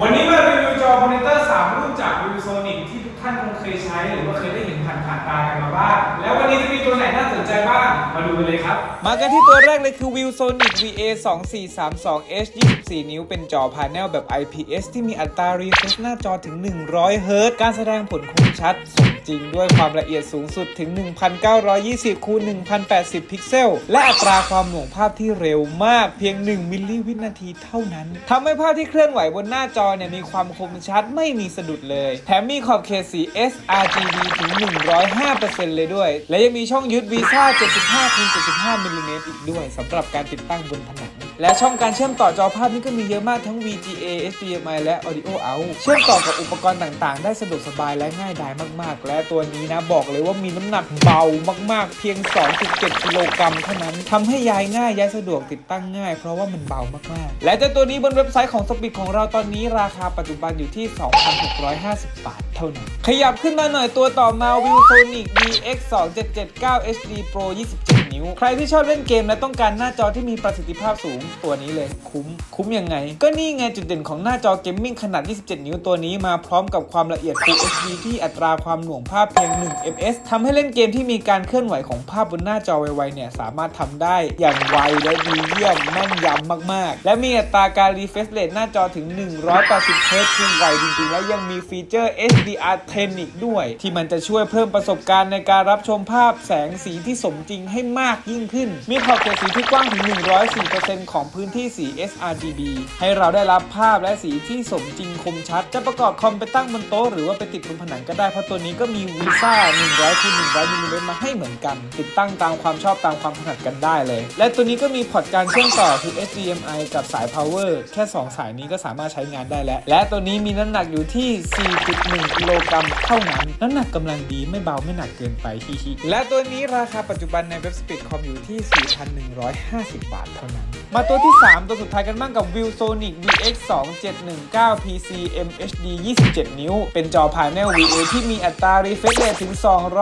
วันนี้มารีวิวจอมอนิเตอร์ 3 รุ่นจากวิวโซนิกที่ทุกท่านคงเคยใช้ หรือว่าเคยได้เห็นผ่านผ่านๆตากันมาบ้าง แล้ววันนี้จะ น่าสนใจบ้าง มาดูกันเลยครับ มากันที่ตัวแรกเลยคือ ViewSonic VA 2432 H 24 นิ้ว เป็นจอพาเนลแบบ IPS ที่มีอัตรา refresh หน้าจอถึง 100 Hz การแสดงผลคมชัดสมจริงด้วยความละเอียดสูงสุดถึง 1920คูณ1080 พิกเซล และอัตราความหน่วงภาพที่เร็วมากเพียง 1 มิลลิวินาทีเท่านั้นทำให้ภาพที่เคลื่อนไหวบนหน้าจอเนี่ยมีความคมชัดไม่มีสะดุดเลย แถมมีขอบเขตสี sRGB ถึง 105%เลยด้วย และยังมีช่องยึดวีซ่า 75คูณ75มิลลิเมตรอีกด้วยสำหรับการติดตั้งบนผนัง และช่องการเชื่อมต่อจอภาพนี่ก็มีเยอะมากทั้ง VGA HDMI และ Audio Out เชื่อมต่อกับอุปกรณ์ต่างๆ ได้สะดวกสบายและง่ายดายมากๆ และตัวนี้นะบอกเลยว่ามีน้ำหนักเบามากๆ เพียง 2.7 กิโลกรัมเท่านั้นทำให้ย้ายง่ายย้ายสะดวกติดตั้งง่าย เพราะว่ามันเบามากๆ และเจ้าตัวนี้บนเว็บไซต์ของสปิดของเราตอนนี้ราคาปัจจุบันอยู่ที่ 2,650 บาท ท่านั้น ขยับขึ้นมาหน่อยตัวต่อมา ViewSonic VX 2779 HD Pro 27 นิ้ว ใครที่ชอบเล่นเกมและต้องการหน้าจอที่มีประสิทธิภาพสูงตัวนี้เลยคุ้ม คุ้มยังไง ก็นี่ไงจุดเด่นของหน้าจอเกมมิ่งขนาด 27 นิ้วตัวนี้มาพร้อมกับความละเอียด Full HD ที่อัตราความหน่วงภาพเพียง 1 ms ทำให้เล่นเกมที่มีการเคลื่อนไหวของภาพบนหน้าจอไวๆเนี่ยสามารถทำได้อย่างไวและดีเยี่ยมแม่นยำมากๆ และมีอัตราการ refresh rate หน้าจอถึง 180 Hz ที่ไวจริงๆ และยังมีฟีเจอร์ HDR10 อีกด้วย ที่มันจะช่วยเพิ่มประสบการณ์ในการรับชมภาพแสงสีที่สมจริงให้มากยิ่งขึ้น มีขอบเขตสีที่กว้างถึง 104%ของพื้นที่สี sRGB ให้เราได้รับภาพและสีที่สมจริงคมชัด จะประกอบคอมไปตั้งบนโต๊ะหรือว่าไปติดบนผนังก็ได้ เพราะตัวนี้ก็มีวีซ่า100คูณ100มิลลิเมตรมาให้เหมือนกัน ติดตั้งตามความชอบตามความถนัดกันได้เลย และตัวนี้ก็มีพอร์ตการเชื่อมต่อคือ HDMI กับสาย power แค่ 2 สายนี้ก็สามารถใช้งานได้แล้ว และตัวนี้มีน้ำหนักอยู่ที่ 4.1กิโลกรัมเท่านั้น น้ำหนักกำลังดีไม่เบาไม่หนักเกินไปฮิฮิและตัวนี้ราคาปัจจุบันในเว็บสปีดคอมอยู่ที่ 4,150 บาทเท่านั้น มาตัวที่ 3 ตัวสุดท้ายกันบ้างกับ ViewSonic VX 2719 PC MHD 27 นิ้ว เป็นจอพาเนล VA ที่มีอัตรา refresh rate ถึง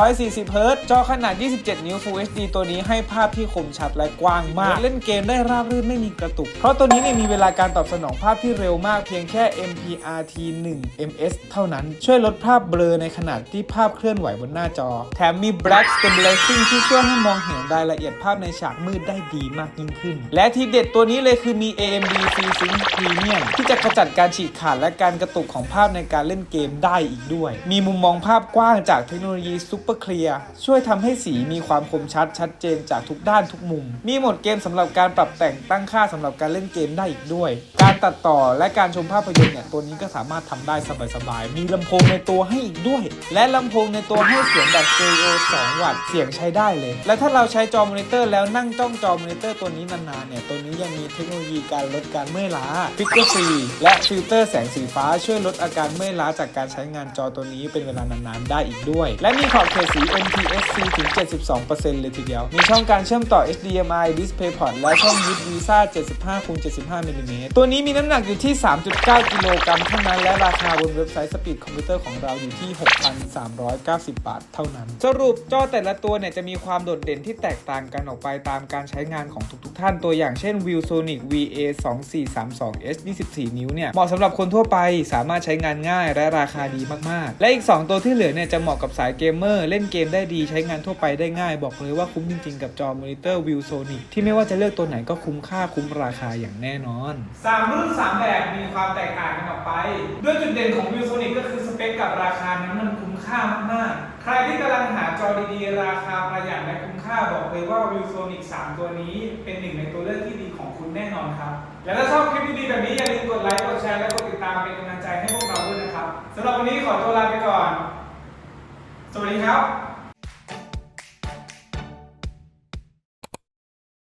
240 Hz จอขนาด 27 นิ้ว Full HD ตัวนี้ให้ภาพที่คมชัดและกว้างมาก เล่นเกมได้ราบรื่นไม่มีกระตุก เพราะตัวนี้เนี่ยมีเวลาการตอบสนองภาพที่เร็วมากเพียงแค่ MPRT 1 ms เท่านั้นช่วยลดภาพเบลอในขณะที่ภาพเคลื่อนไหวบนหน้าจอ แถมมี Black Stabilizing ที่ช่วยให้มองเห็นรายละเอียดภาพในฉากมืดได้ดีมากยิ่งขึ้น และที่เด็ดตัวนี้เลยคือมี AMD FreeSync Premium ที่จะขจัดการฉีกขาดและการกระตุกของภาพในการเล่นเกมได้อีกด้วย มีมุมมองภาพกว้างจากเทคโนโลยี Super Clear ช่วยทำให้สีมีความคมชัดชัดเจนจากทุกด้านทุกมุม มีโหมดเกมสำหรับการปรับแต่งตั้งค่าสำหรับการเล่นเกมได้อีกด้วย การตัดต่อและการชมภาพยนตร์เนี่ยตัวนี้ก็สามารถทำได้สบายๆ มีลำโพงในตัวให้อีกด้วย และลำโพงในตัวให้เสียงแบบสเตอริโอ2วัตต์เสียงใช้ได้เลย และถ้าเราใช้จอมอนิเตอร์แล้วนั่งจ้องจอมอนิเตอร์ตัวนี้นานๆเนี่ยตัวนี้ยังมีเทคโนโลยีการลดการเมื่อยล้าฟิกเกอร์ฟรีและฟิลเตอร์แสงสีฟ้าช่วยลดอาการเมื่อยล้าจากการใช้งานจอตัวนี้เป็นเวลานานๆ ได้อีกด้วย และมีขอบเขตสี NTSC ถึง 72%เลยทีเดียว มีช่องการเชื่อมต่อ HDMI DisplayPort และช่องยึดวีซ่า75คูณ75มิลลิเมตรตัวนี้มีน้ำหนักอยู่ที่ 3.9 กิโลกรัมเท่านั้นและราคาบนเว็บไซต์ Speed Computer ของเราอยู่ที่ 6,390 บาทเท่านั้น สรุปจอแต่ละตัวเนี่ยจะมีความโดดเด่นที่แตกต่างกันออกไปตามการใช้งานของทุกๆ ท่านตัวอย่างเช่น ViewSonic VA 2432 H 24 นิ้วเนี่ยเหมาะสำหรับคนทั่วไปสามารถใช้งานง่ายและราคาดีมากๆ และอีก 2 ตัวที่เหลือเนี่ยจะเหมาะกับสายเกมเมอร์เล่นเกมได้ดีใช้งานทั่วไปได้ง่าย บอกเลยว่าคุ้มจริงๆ กับจอมอนิเตอร์ ViewSonic ที่ไม่ว่าจะเลือกตัวไหนก็คุ้มค่าคุ้มราคาอย่างแน่นอน 3 รุ่น 3 แบบมีความแตกต่างกันออกไป ด้วยจุดเด่นของ ViewSonic กับราคานั้นมันคุ้มค่ามากๆ ใครที่กำลังหาจอดีๆ ราคาประหยัดและคุ้มค่าบอกเลยว่า ViewSonic 3 ตัวนี้เป็นหนึ่งในตัวเลือกที่ดีของคุณแน่นอนครับ และถ้าชอบคลิปดีๆแบบนี้อย่าลืมกดไลค์กดแชร์และกดติดตามเป็นกำลังใจให้พวกเราด้วยนะครับสำหรับวันนี้ขอตัวลาไปก่อน สวัสดีครับ